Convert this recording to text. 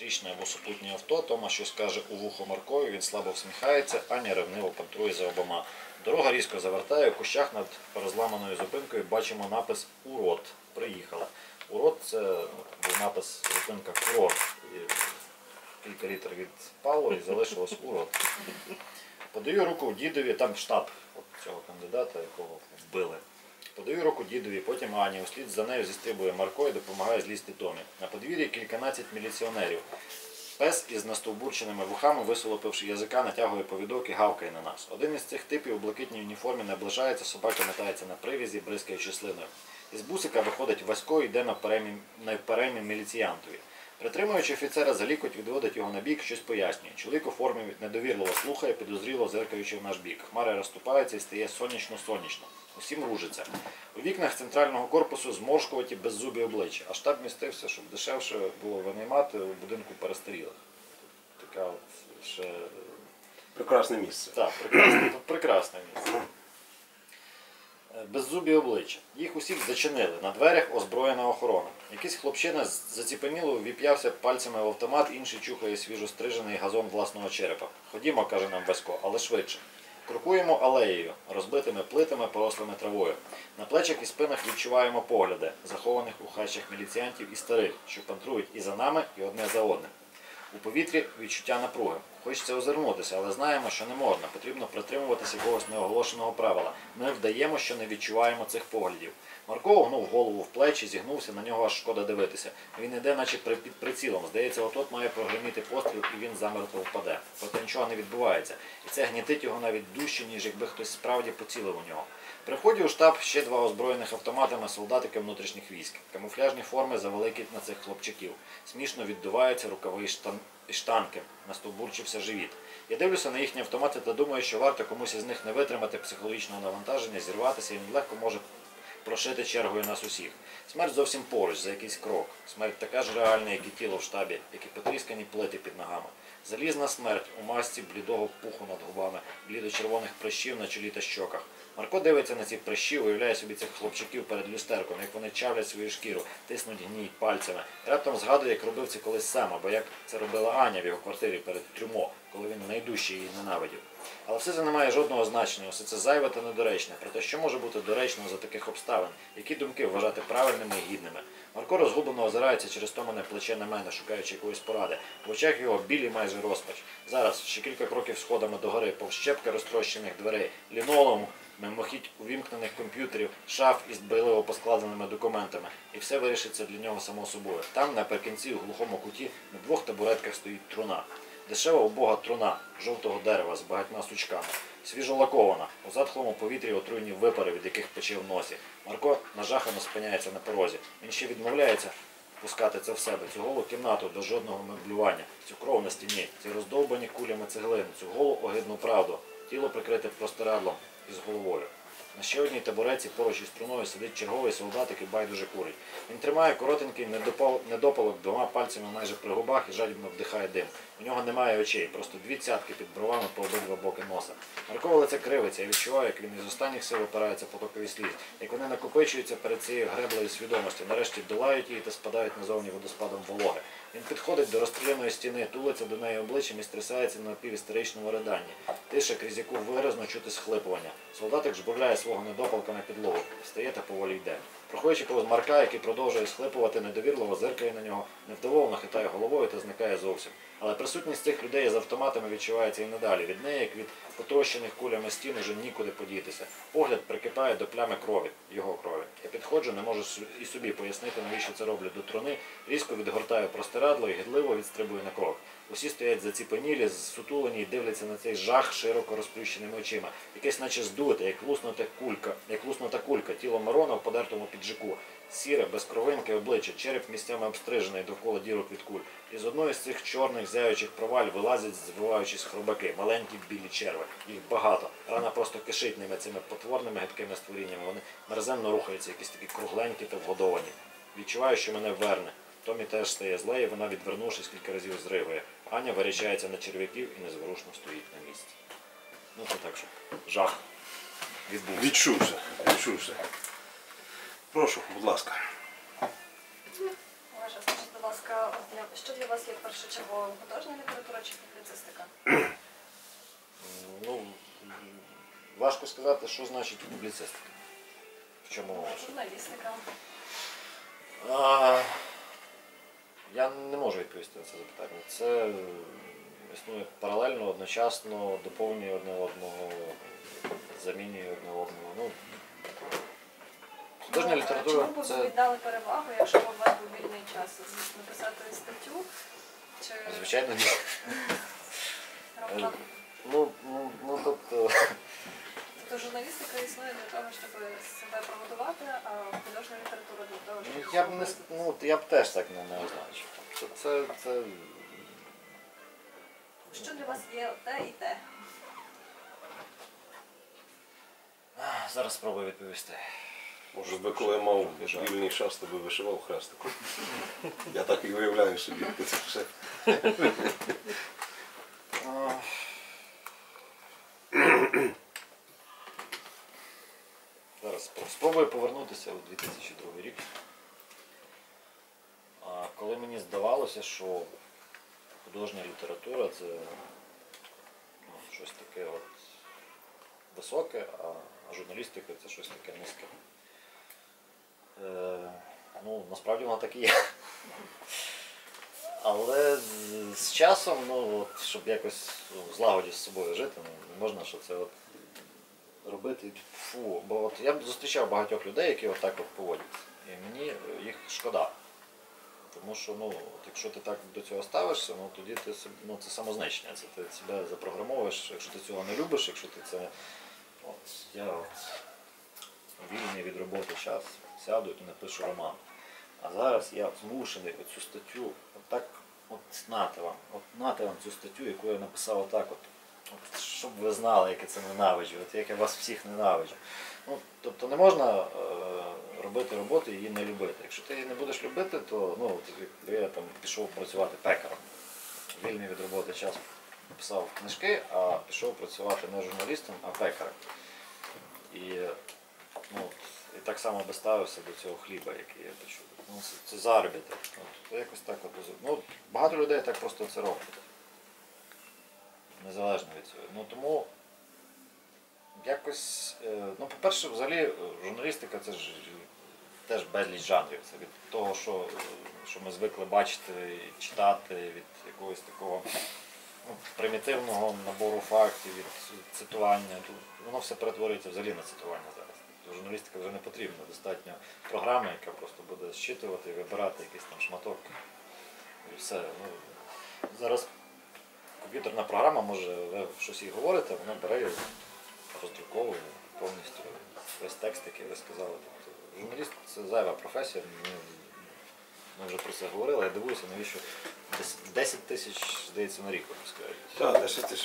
Зустрічне або супутнє авто, Тома щось каже у вухо Маркові, він слабо всміхається, Аня ревниво пантрує за обома. Дорога різко завертає, у кущах над розламаною зупинкою бачимо напис Урод. Приїхала. Урод це ну, був напис зупинка курорт. Кілька літр відпало і залишилось урод. Подаю руку дідові, там штаб цього кандидата, якого вбили. Подаю руку дідові, потім Ані. Услід за нею зістрибує Марко і допомагає злізти Томі. На подвір'ї кільканадцять міліціонерів. Пес із настовбурченими вухами, висолопивши язика, натягує повідок і гавкає на нас. Один із цих типів у блакитній уніформі наближається, собака метається на привізі, бризкаючи слиною. Із бусика виходить Васько і йде навперемі, навперемі міліціянтові. Притримуючи офіцера за лікоть, відводить його на бік, щось пояснює. Чоловік у формі недовірливо слухає, підозріло зеркаючи в наш бік. Хмари розступаються і стає сонячно-сонячно. Усім ружиться. У вікнах центрального корпусу зморшкуваті беззубі обличчя, а штаб містився, щоб дешевше було винаймати у будинку перестарілих. Така от ще Прекрасне місце. так, прекрасне, прекрасне місце. Е, Беззубі обличчя. Їх усіх зачинили. На дверях озброєна охорона. Якийсь хлопчина заціпеніло віп'явся пальцями в автомат, інший чухає свіжострижений газон власного черепа. Ходімо, каже нам Васько, але швидше. Крокуємо алеєю, розбитими плитами, порослими травою. На плечах і спинах відчуваємо погляди, захованих у хащах міліціянтів і старих, що пантрують і за нами, і одне за одним. У повітрі відчуття напруги. Хочеться озирнутися, але знаємо, що не можна. Потрібно притримуватися якогось неоголошеного правила. Ми вдаємо, що не відчуваємо цих поглядів. Марко огнув голову в плечі, зігнувся, на нього аж шкода дивитися. Він іде, наче під прицілом. Здається, от має прогриміти постріл, і він замертво впаде. Проте нічого не відбувається. І це гнітить його навіть дужче, ніж якби хтось справді поцілив у нього. При вході у штаб ще два озброєних автоматами солдатики внутрішніх військ. Камуфляжні форми завеликі на цих хлопчаків. Смішно віддуваються рукави штан... і штанки. Настовбурчився живіт. Я дивлюся на їхні автомати та думаю, що варто комусь із них не витримати психологічного навантаження, зірватися, і він легко може прошити чергою нас усіх. Смерть зовсім поруч, за якийсь крок. Смерть така ж реальна, як і тіло в штабі, як і потріскані плити під ногами. Залізна смерть у масці блідого пуху над губами, блідо-червоних прищів на чолі та щоках. Марко дивиться на ці прищі, уявляє собі цих хлопчиків перед люстерком, як вони чавлять свою шкіру, тиснуть гній пальцями. Раптом згадує, як робив це колись сам, або як це робила Аня в його квартирі перед трюмо, коли він найдужче її ненавидів. Але все це не має жодного значення, все це зайве та недоречне. Проте що може бути доречно за таких обставин? Які думки вважати правильними і гідними? Марко розгублено озирається через томане плече на мене, шукаючи якоїсь поради. В очах його білі майже розпач. Зараз ще кілька кроків сходами до гори, повщепки розтрощених дверей, лінолом, мимохідь увімкнених комп'ютерів, шаф із дбайливо поскладеними документами. І все вирішиться для нього само собою. Там, наприкінці, у глухому куті, на двох табуретках стоїть труна. Дешева убога труна жовтого дерева з багатьма сучками, свіжолакована, у затхлому повітрі отруйні випари, від яких пече в носі. Марко нажахано спиняється на порозі. Він ще відмовляється пускати це в себе, цю голу кімнату без жодного меблювання, цю кров на стіні, ці роздовбані кулями цеглин, цю голу огидну правду, тіло прикрите простирадлом із головою. На ще одній табуреці поруч із труною сидить черговий солдатик і байдуже курить. Він тримає коротенький недопалок двома пальцями майже при губах і жадібно вдихає дим. У нього немає очей, просто дві цятки під бровами по обидва боки носа. Маркове лице кривиться, я відчуваю, як він із останніх сил опирається потокові сліз, як вони накопичуються перед цією греблею свідомості, нарешті долають її та спадають назовні водоспадом вологи. Він підходить до розстріляної стіни, тулиться до неї обличчям і стрясається на напівістеричному риданні. Тиша, крізь яку виразно чути схлипування. Солдатик жбурляє свого недопалка на підлогу, встає та поволі йде. Проходячи повз Марка, який продовжує схлипувати, недовірливо зиркає на нього, невдоволено хитає головою та зникає зовсім. Але присутність цих людей з автоматами відчувається і надалі. Від неї, як від потрощених кулями стін, уже нікуди подітися. Погляд прикипає до плями крові, його крові. Я не можу і собі пояснити, навіщо це роблю до труни, різко відгортаю простирадло і гідливо відстрибую на крок. Усі стоять заціпенілі, зсутулені і дивляться на цей жах широко розплющеними очима. Якесь наче здуте, як луснута кулька, як луснута кулька, тіло Марона в подертому піджаку. Сіре, без кровинки обличчя, череп місцями обстрижений довкола дірок від куль. І з одної з цих чорних зяючих проваль вилазять, звиваючись хробаки, маленькі білі черви. Їх багато. Рана просто кишить ними цими потворними гидкими створіннями. Вони мерзенно рухаються, якісь такі кругленькі та вгодовані. Відчуваю, що мене верне. Томі теж стає зле, і вона, відвернувшись, кілька разів зригує. Аня вирячається на черв'яків і незворушно стоїть на місці. Ну це так що жах відбувся. Відчувся, відчувся. Прошу, будь ласка. Саша, скажіть, будь ласка, що для вас є першочерговим художня література чи публіцистика? Ну, важко сказати, що значить публіцистика. В чому мова? Журналістика. А, я не можу відповісти на це запитання. Це е, існує паралельно, одночасно, доповнює одне одного, замінює одне одного. Ну, художня Ну, література Чому б ви віддали перевагу, якщо б у вас був вільний час? Написати статтю чи звичайно ні. роман? Ну, ну, ну тобто. Тобто журналістика існує для того, щоб себе прогодувати, а художня література для того, щоб я б не ну, я б теж так не, не означив. Тобто це, це що для вас є те і те? Зараз спробую відповісти. Може би, коли я мав вільний час, то би вишивав хрестиком. Я так і уявляю собі. Це все. Зараз спробую повернутися у 2002 рік. Коли мені здавалося, що художня література це ну, щось таке от високе, а журналістика це щось таке низьке. Е, ну, насправді вона так і є. Але з, часом, ну, от, щоб якось ну, в злагоді з собою жити, ну, не можна, що це от робити. Фу. Бо от я зустрічав багатьох людей, які отак от поводяться. І мені е, їх шкода. Тому що ну, от якщо ти так до цього ставишся, ну тоді ти ну, це самознищення. Це ти себе запрограмовуєш, якщо ти цього не любиш, якщо ти це. От, я от, вільний від роботи час сяду і напишу роман. А зараз я змушений оцю статтю отак, от нати вам, от нати вам цю статтю, яку я написав отак от. От, щоб ви знали, яке це ненавиджу, от як я вас всіх ненавиджу. Ну, тобто не можна е, робити роботу і її не любити. Якщо ти її не будеш любити, то ну, я там пішов працювати пекарем. Вільний від роботи час писав книжки, а пішов працювати не журналістом, а пекарем. І, ну, і так само би ставився до цього хліба, який я печу. Ну, це, це заробіток. От, якось так от, ну, багато людей так просто це роблять. Незалежно від цього. Ну тому якось, е, ну, по-перше, взагалі е, журналістика це ж теж безліч жанрів. Це від того, що, що ми звикли бачити і читати, від якогось такого ну, примітивного набору фактів, від цитування. Тут воно все перетворюється взагалі на цитування зараз. Журналістика вже не потрібна. Достатньо програми, яка просто буде зчитувати і вибирати якийсь там шматок. І все. Ну, зараз комп'ютерна програма може, ви щось їй говорите, вона бере і роздруковує повністю весь текст, який ви сказали. Тобто, журналіст це зайва професія. Ми вже про це говорили, я дивуюся, навіщо 10 тисяч, здається, на рік випускають. Так, 10 тисяч.